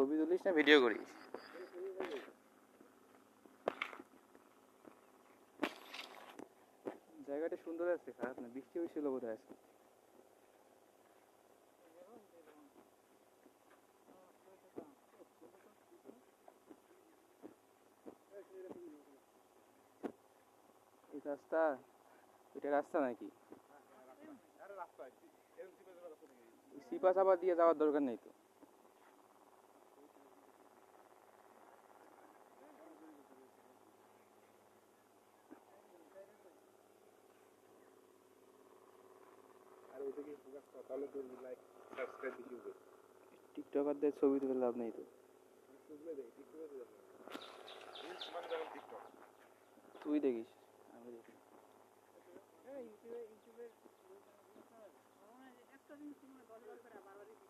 ছবি তুলিস না ভিডিও করিস। জায়গাটা সুন্দর আছে খারাপ না বৃষ্টি হয়েছিল বোধ হয় এই রাস্তা এটা রাস্তা নাকি? সিপা চাপা দিয়ে যাওয়ার দরকার নেই তো। ফোকাস করবি লাইক সাবস্ক্রাইব হবে। টিকটকারদের ছবি তুলে লাভ নেই তো। তুই দেখি আমি দেখি। ইউটিউবে মানে যেমন টিকটক তুই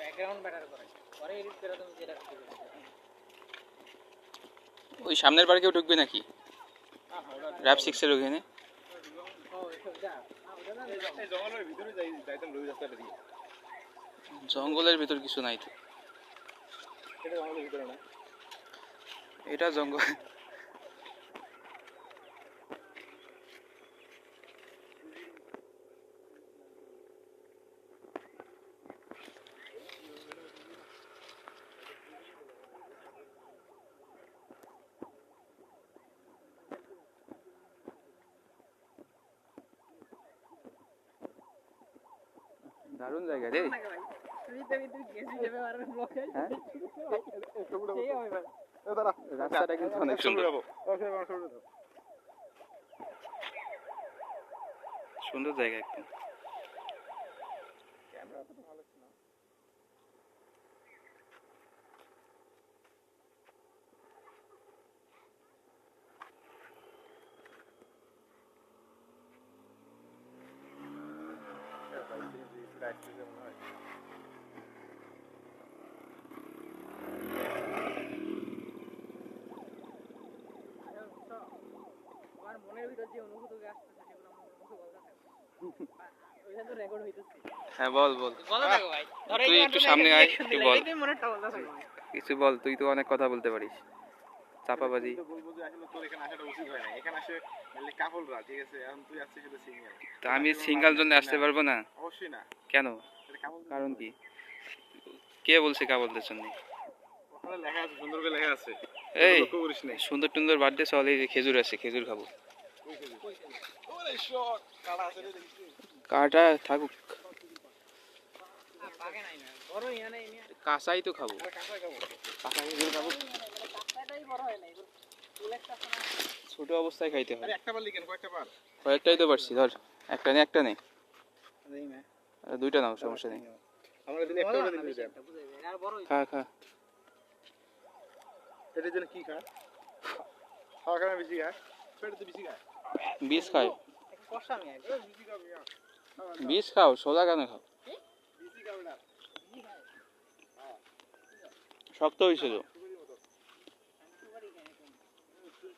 ব্যাকগ্রাউন্ড ব্যাটার করে। পরে এডিট করে তুমি যেটা ওই সামনের বার কেউ ঢুকবে নাকি? র্যাপ সিক্সের ওখানে? জঙ্গলের ভিতরে যাই যাইতাম রবি রাস্তাটা দিয়ে। জঙ্গলের ভিতর কিছু নাই তো। এটা জঙ্গলের ভিতরে না। এটা জঙ্গল। দারুণ জায়গা রে। হ্যাঁ? রাস্তাটা কিন্তু অনেক সুন্দর। সুন্দর জায়গা একদম। আমার মনের ভিতর যে অনুভূতি আসতেছে সেগুলো আমার মুখে বলতে থাকে ওইটা তো রেকর্ড হইতেছে হ্যাঁ বল। বল তুই একটু সামনে আয়, দিলে, বল। কিছু বল তুই তো অনেক কথা বলতে পারিস। চাপাবাজি। তো হয় আমি সিঙ্গেল জন্য আসতে পারব না? অবশ্যই না। কেন? কারণ কি? কে বলছে কাবলদের জন্য? ওখানে লেখা আছে সুন্দর করে লেখা আছে। এই লক্ষ্য করিস নাই। সুন্দর টুন্দর বার্থডে চল এই যে খেজুর আছে খেজুর খাব। কাটা থাকুক। কাঁচাই তো খাব। কাঁচা খাব। কাঁচা খেজুর খাব। ছোট অবস্থায় খাইতে হয়। কয়েকটাই তো পারছি ধর। একটা নেই একটা নেই। দুইটা নাও সমস্যা নেই। খা খা। এটার জন্য কি খা? খাওয়া খাওয়া বেশি খা? পেটে তো বেশি খায় বিষ খাও সোজা কেন খাও? শক্ত হয়েছিল এগুলো খাওয়া দিব লতা উঠে গেছে নাকি এটা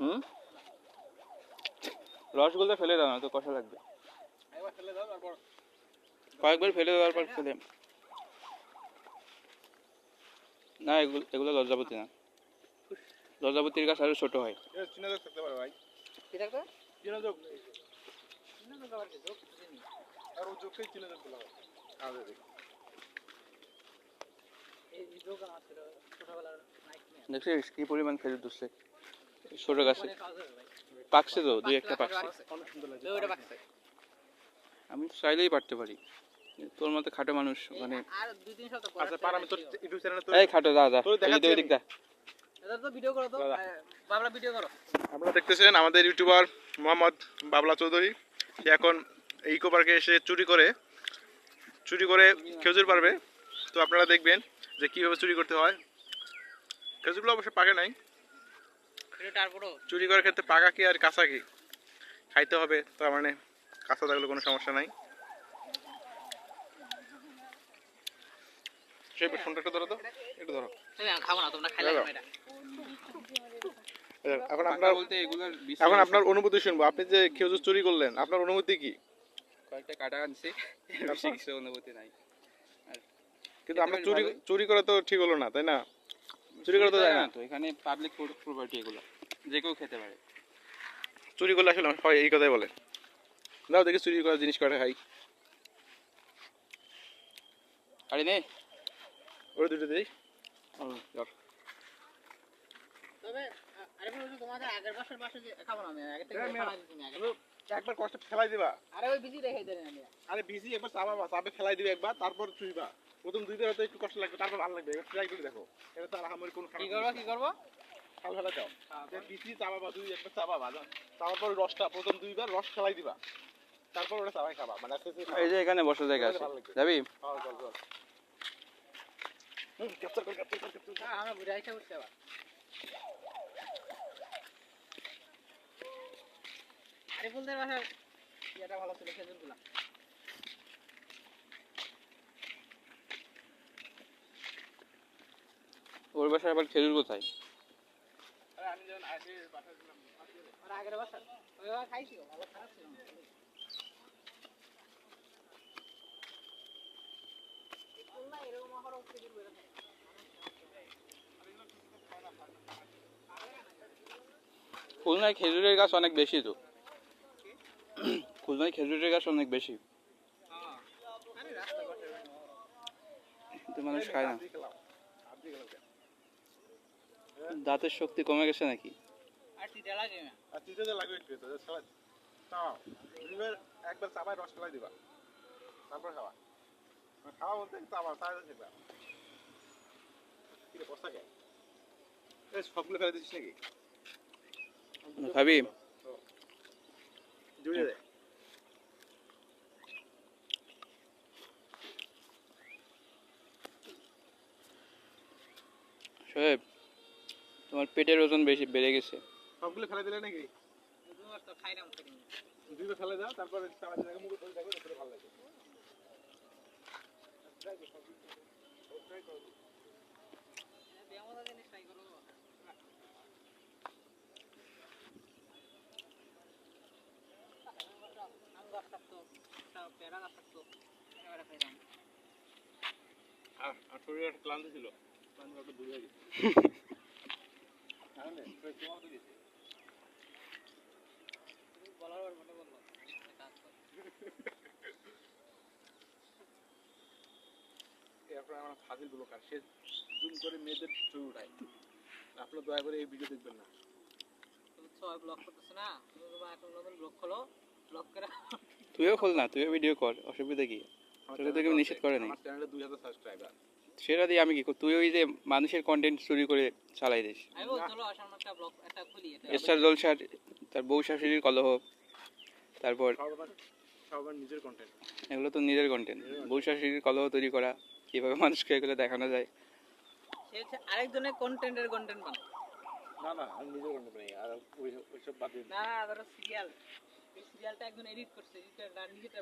হুম? রসগোল্লা ফেলে দাও না তো কষা লাগবে। একবার ফেলে দাও তারপর কয়েকবার ফেলে দেওয়ার পর ফেলে। না এগুলো এগুলো লজ্জাপতি না। লতাবতির গাছ আরও ছোট হয়। ভাই। আর ও দেখি এই দেখছিস কি পরিমাণ খেজুর ধরছে? ছোট গাছে। পাকছে তো দুই একটা পাকছে আমি চাইলেই পারতে পারি। তোর মতো খাটো মানুষ মানে আর দুই তিন সপ্তাহ পর আচ্ছা পার আমি তোর ইউটিউব চ্যানেলে তোর এই খাটো দা এটা তো ভিডিও করো তো। দাদা। বাবলা ভিডিও করো। আপনারা দেখতেছেন আমাদের ইউটিউবার মোহাম্মদ বাবলা চৌধুরী। সে এখন এই ইকো পার্কে এসে চুরি করে চুরি করে খেজুর পারবে তো আপনারা দেখবেন যে কীভাবে চুরি করতে হয়। খেজুরগুলো অবশ্য পাকে নাই। চুরি করার ক্ষেত্রে পাকা কি আর কাঁচা কি? খাইতে হবে তার মানে কাঁচা থাকলে কোনো সমস্যা নাই। সেই ফোনটা একটু ধরো তো একটু ধরো। খাব না তোমরা খাইলে এখন আপনার এখন আপনার অনুভূতি শুনব। আপনি যে খেজুর চুরি করলেন আপনার অনুভূতি কি? কয়েকটা কাটা আনছি। বেশি কিছু অনুভূতি নাই। কিন্তু আমরা চুরি। চুরি করা তো ঠিক হলো না তাই না? চুরি করা তো যায় না। তো এখানে পাবলিক প্রপার্টি এগুলো যে কেউ খেতে পারে। চুরি করলে আসলে হয় এই কথাই বলে। দাও দেখি চুরি করা জিনিস কটা খাই। আরে নে। ওরা দুটো দিই। তবে আরে তোমাদের আগের বছর মাসে যে খাব না আমি আগে থেকে হ্যাঁ। একবার কষ্ট ফেলাই দিবা। আরে ওই বিজি রেখে দেন আমি আরে বিজি একবার চাবা চাপে ফেলাই দিবে একবার তারপর চুইবা প্রথম দুইবার হয়তো একটু কষ্ট লাগবে তারপর ভালো লাগবে। ট্রাই করে দেখো। এটা তো আহামরি কোনো কি করব কি করব? খাল ফেলা দাও। চাবাবা দুই একবার চাবাবা চাবার পর রসটা প্রথম দুইবার রস ফেলাই দিবা। তারপর ওটা চাবাই খাবা। মানে আস্তে আস্তে এই যে এখানে বসার জায়গা আছে। ভালো লাগবে। যাবি? খাওয়া চল চল। হুম ক্যাপচার কর ক্যাপচার কর ক্যাপচার হ্যাঁ আমরা করছি আবার আরে ফুলদের বাসার ইয়েটা ভালো ছিল খেজুরগুলা। ওর বাসায় আবার খেজুর কোথায়? আরে আমি যখন আসি বাসা ছিলাম। আগের বছর ওইভাবে খাইছি ভালো খারাপ ছিল। না না, এরকম আবার খেজুর বেরো খুলনায় খেজুরের গাছ অনেক বেশি তো। খুলনায় খেজুরের গাছ অনেক বেশি। হ্যাঁ। কিন্তু মানুষ খায় না? দাঁতের শক্তি কমে গেছে নাকি? একবার রস দিবা। তারপর খাওয়া মানে খাওয়া বলতে চাবা? চাইতে থাকবা কি রে বস্তা কে এই সবগুলো ফেলে দিচ্ছিস নাকি? খাবি জুড়ে দে। সাহেব তোমার পেটের ওজন বেশি বেড়ে গেছে। সবগুলো ফেলে দিলে নাকি। দুইবার ফেলে দাও তারপরে ভালো আর শরীরে ক্লান্তি ছিল? জুম করে মেয়েদের উঠায় দয়া করে এই ভিডিও দেখবেন না তুইও খোল না, তুইও ভিডিও কর, অসুবিধা কি নিষেধ করে নাই। চ্যানেলে দুই হাজার সাবস্ক্রাইবার সেটা দিয়ে আমি কি করব? তুই ওই যে মানুষের কন্টেন্ট চুরি করে চালাই দিস। এস্টার জলসার তার বউ শাশুড়ির কলহ। তারপর সবার সবার নিজের কন্টেন্ট এগুলো তো নিজের কন্টেন্ট বউ শাশুড়ির কলহ তৈরি করা কীভাবে মানুষকে এগুলো দেখানো যায়। আরেকজনের কন্টেন্টের কন্টেন্ট বানায়। না না আমি নিজের কন্টেন্ট নেই আর ওই ওইসব বাদ না ধরো সিরিয়াল সিরিয়ালটা একজন এডিট করছে এডিটর নিজেটা